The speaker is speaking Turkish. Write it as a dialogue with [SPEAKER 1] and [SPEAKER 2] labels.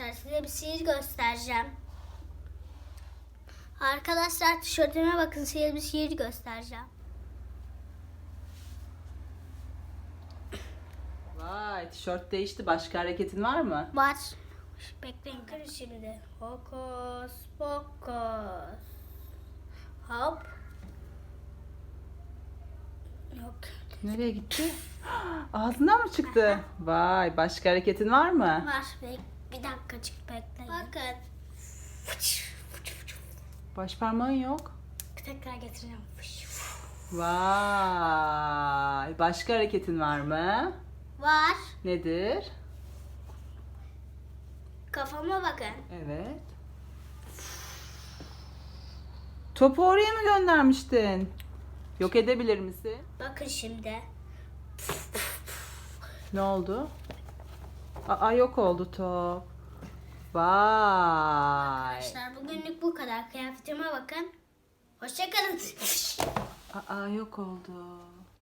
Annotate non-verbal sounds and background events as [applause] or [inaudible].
[SPEAKER 1] arkadaşlar size bir sihir göstereceğim. Arkadaşlar tişörtüme bakın size bir sihir göstereceğim.
[SPEAKER 2] Vay tişört değişti. Başka hareketin var mı?
[SPEAKER 1] Var. Bekleyin. Bakın şimdi. Hokus pokus. Hop. Yok.
[SPEAKER 2] Nereye gitti? [gasps] Ağzından mı çıktı? [laughs] Vay başka hareketin var mı?
[SPEAKER 1] Var. Bek bir dakikacık bekleyin. Bakın.
[SPEAKER 2] Baş parmağın yok.
[SPEAKER 1] Tekrar getireceğim.
[SPEAKER 2] Vay başka hareketin var mı?
[SPEAKER 1] Var.
[SPEAKER 2] Nedir?
[SPEAKER 1] Kafama bakın.
[SPEAKER 2] Evet. Topu oraya mı göndermiştin? Yok edebilir misin?
[SPEAKER 1] Bakın şimdi.
[SPEAKER 2] Ne oldu? Aa yok oldu top. Vay.
[SPEAKER 1] Arkadaşlar bugünlük bu kadar. Kıyafetime bakın. Hoşçakalın.
[SPEAKER 2] Aa yok oldu.